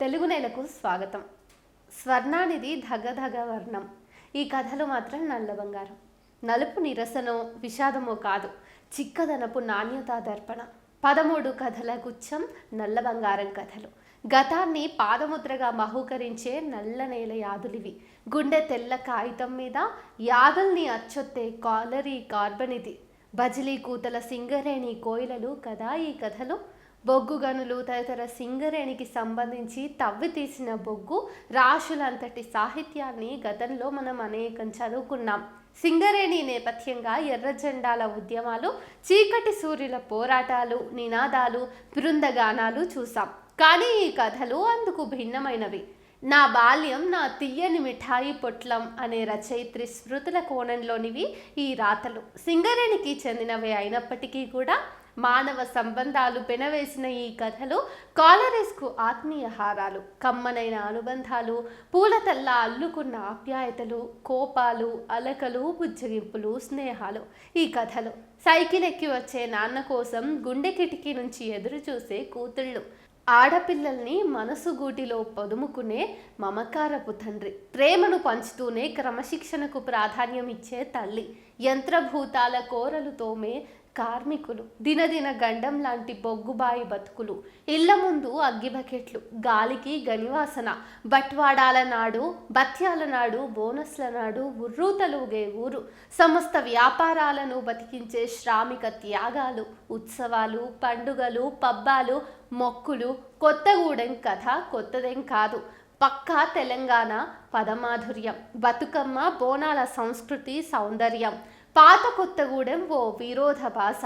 తెలుగు నేలకు స్వాగతం. స్వర్ణానిది ధగధగ వర్ణం ఈ కథలు మాత్రం నల్ల బంగారం. నలుపు నిరసనో విషాదమో కాదు. చిక్కదనపు నాణ్యతా దర్పణ. పదమూడు కథల గుచ్చం నల్ల బంగారం కథలు. గతాన్ని పాదముద్రగా మహూకరించే నల్ల నేల యాదులివి. గుండె తెల్ల కాగితం మీద యాదుల్ని అచ్చొత్తే కాలరీ కార్బనిది బజిలీ కూతల సింగరేణి కోయిలలు కదా ఈ కథలు? బొగ్గు గనులు తదితర సింగరేణికి సంబంధించి తవ్వి తీసిన బొగ్గు రాశులంతటి సాహిత్యాన్ని గతంలో మనం అనేకం చదువుకున్నాం. సింగరేణి నేపథ్యంగా ఎర్ర జెండాల ఉద్యమాలు చీకటి సూర్యుల పోరాటాలు నినాదాలు బృందగానాలు చూసాం. కానీ ఈ కథలు అందుకు భిన్నమైనవి. నా బాల్యం నా తీయని మిఠాయి పొట్లం అనే రచయిత్రి స్మృతుల కోణంలోనివి ఈ రాతలు. సింగరేణికి చెందినవే అయినప్పటికీ కూడా మానవ సంబంధాలు పెనవేసిన ఈ కథలు కాలరెస్కు ఆత్మీయ హారాలు కమ్మనైన అనుబంధాలు పూలతల్లా అల్లుకున్న ఆప్యాయతలు కోపాలు అలకలు బుజ్జగింపులు స్నేహాలు. ఈ కథలు సైకిల్ ఎక్కి వచ్చే నాన్న కోసం గుండె కిటికీ నుంచి ఎదురు చూసే కూతుళ్ళు. ఆడపిల్లల్ని మనసు గూటిలో పొదుముకునే మమకారపు తండ్రి. ప్రేమను పంచుతూనే క్రమశిక్షణకు ప్రాధాన్యం ఇచ్చే తల్లి. యంత్రభూతాల కోరలు తోమే కార్మికులు దినదిన గండం లాంటి బొగ్గుబాయి బతుకులు ఇళ్ళ ముందు అగ్గి బకెట్లు గాలికి గనివాసన బట్వాడాల నాడు బత్యాల నాడు బోనస్ల నాడు ఉర్రూతలుగే ఊరు సమస్త వ్యాపారాలను బతికించే శ్రామిక త్యాగాలు ఉత్సవాలు పండుగలు పబ్బాలు మొక్కులు కొత్తగూడెం కథ కొత్తదేం కాదు. పక్కా తెలంగాణ పదమాధుర్యం బతుకమ్మ బోనాల సంస్కృతి సౌందర్యం. పాత కొత్తగూడెం ఓ విరోధ భాష.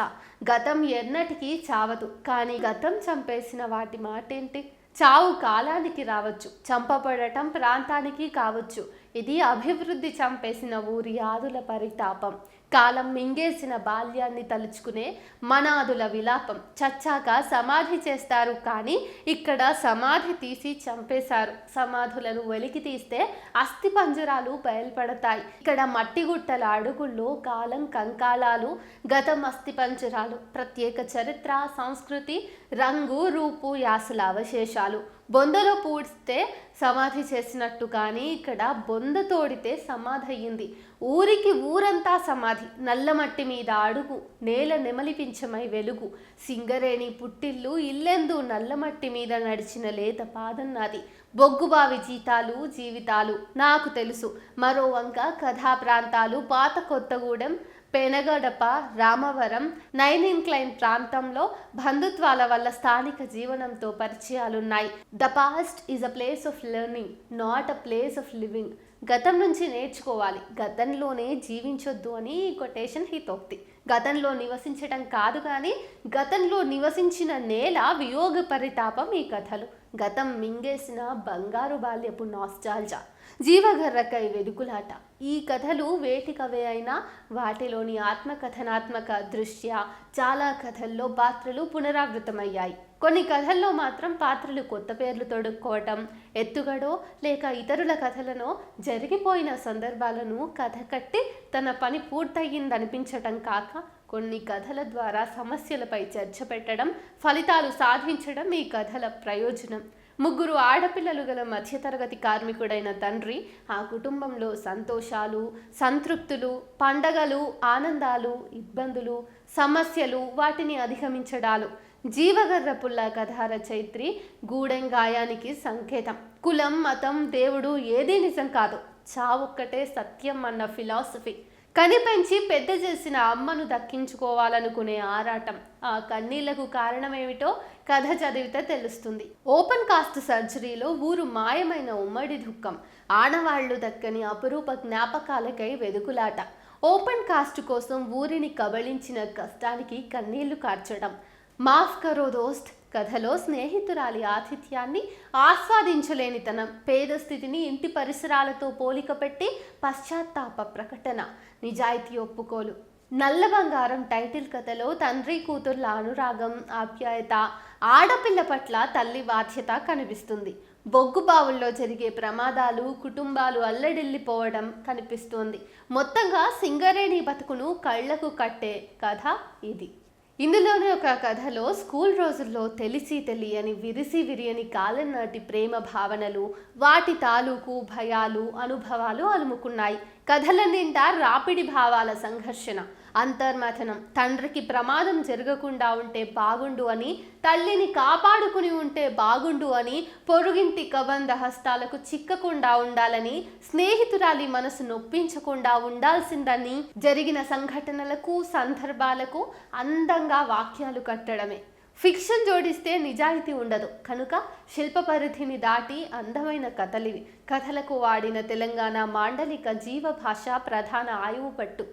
గతం ఎన్నటికీ చావదు. కానీ గతం చంపేసిన వాటి మాటేంటి? చావు కాలానికి రావచ్చు. చంపబడటం ప్రాంతానికి కావచ్చు. ఇది అభివృద్ధి చంపేసిన ఊరి ఆదుల పరితాపం. కాలం మింగేసిన బాల్యాన్ని తలుచుకునే మనాదుల విలాపం. చచ్చాక సమాధి చేస్తారు కానీ ఇక్కడ సమాధి తీసి చంపేశారు. సమాధులను వెలికి తీస్తే అస్థి పంజరాలు బయల్పడతాయి. ఇక్కడ మట్టి గుట్టల అడుగుల్లో కాలం కంకాలాలు గతం అస్థి పంజరాలు ప్రత్యేక చరిత్ర సంస్కృతి రంగు రూపు యాసల అవశేషాలు. బొందలో పూడ్స్తే సమాధి చేసినట్టు కానీ ఇక్కడ బొంద తోడితే సమాధి అయ్యింది ఊరికి ఊరంతా సమాధి. నల్లమట్టి మీద అడుగు నేల నెమలిపించమై వెలుగు. సింగరేణి పుట్టిల్లు ఇల్లెందు నల్లమట్టి మీద నడిచిన లేత పాదం నాది. బొగ్గుబావి జీతాలు జీవితాలు నాకు తెలుసు. మరోవంక కథా ప్రాంతాలు పాత కొత్తగూడెం పెనగడప రామవరం నైన్ ఇన్క్లైన్ ప్రాంతంలో బంధుత్వాల వల్ల స్థానిక జీవనంతో పరిచయాలున్నాయి. The past is a place of learning not a place of living. గతం నుంచి నేర్చుకోవాలి. గతంలోనే జీవించొద్దు అని ఈ కొటేషన్ హితోక్తి. గతంలో నివసించటం కాదు కానీ గతంలో నివసించిన నేల వియోగ పరితాపం ఈ కథలు. గతం మింగేసిన బంగారు బాల్యపు నాస్టాల్జా జీవగర్రకై వెదుకులాట. ఈ కథలు వేటికవే అయినా వాటిలోని ఆత్మకథనాత్మక దృశ్య చాలా కథల్లో పాత్రలు పునరావృతమయ్యాయి. కొన్ని కథల్లో మాత్రం పాత్రలు కొత్త పేర్లు తొడుక్కోవటం ఎత్తుగడో లేక ఇతరుల కథలను జరిగిపోయిన సందర్భాలను కథ కట్టి తన పని పూర్తయిందనిపించటం కాక కొన్ని కథల ద్వారా సమస్యలపై చర్చ పెట్టడం ఫలితాలు సాధించడం ఈ కథల ప్రయోజనం. ముగ్గురు ఆడపిల్లలు గల మధ్యతరగతి కార్మికుడైన తండ్రి ఆ కుటుంబంలో సంతోషాలు సంతృప్తులు పండగలు ఆనందాలు ఇబ్బందులు సమస్యలు వాటిని అధిగమించడాలు. జీవగర్రపుల్ల కథ రచయిత్రి గూడెం గాయానికి సంకేతం. కులం మతం దేవుడు ఏదీ నిజం కాదు. చావొక్కటే సత్యం అన్న ఫిలాసఫీ. కనిపెంచి పెద్ద చేసిన అమ్మను దక్కించుకోవాలనుకునే ఆరాటం. ఆ కన్నీళ్ళకు కారణమేమిటో కథ చదివితే తెలుస్తుంది. ఓపెన్ కాస్ట్ సర్జరీలో ఊరు మాయమైన ఉమ్మడి దుఃఖం. ఆడవాళ్ళు దక్కని అపురూప జ్ఞాపకాలకై వెదుకులాట. ఓపెన్ కాస్ట్ కోసం ఊరిని కబళించిన కష్టానికి కన్నీళ్ళు కార్చడం. మాఫ్ కరో దోస్త్ కథలో స్నేహితురాలి ఆతిథ్యాన్ని ఆస్వాదించలేనితనం పేద స్థితిని ఇంటి పరిసరాలతో పోలిక పెట్టి పశ్చాత్తాప ప్రకటన. నిజాయితీ ఒప్పుకోలు. నల్ల బంగారం టైటిల్ కథలో తండ్రి కూతుర్ల అనురాగం ఆప్యాయత ఆడపిల్ల పట్ల తల్లి బాధ్యత కనిపిస్తుంది. బొగ్గు బావుల్లో జరిగే ప్రమాదాలు కుటుంబాలు అల్లడిల్లిపోవడం కనిపిస్తోంది. మొత్తంగా సింగరేణి బతుకును కళ్ళకు కట్టే కథ ఇది. ఇందులోనే ఒక కథలో స్కూల్ రోజుల్లో తెలిసి తెలియని విరిసి విరియని కాలం నాటి ప్రేమ భావనలు వాటి తాలూకు భయాలు అనుభవాలు అలుముకున్నాయి. కథల రాపిడి భావాల సంఘర్షణ అంతర్మథనం. తండ్రికి ప్రమాదం జరగకుండా ఉంటే బాగుండు అని తల్లిని కాపాడుకుని ఉంటే బాగుండు అని పొరుగింటి కబంధ హస్తాలకు చిక్కకుండా ఉండాలని స్నేహితురాలి మనసు నొప్పించకుండా ఉండాల్సిందని జరిగిన సంఘటనలకు సందర్భాలకు అందంగా వాక్యాలు కట్టడమే. ఫిక్షన్ జోడిస్తే నిజాయితీ ఉండదు. కనుక శిల్ప పరిధిని దాటి అందమైన కథలివి. కథలకు వాడిన తెలంగాణ మాండలిక జీవ భాష ప్రధాన ఆయువు పట్టు.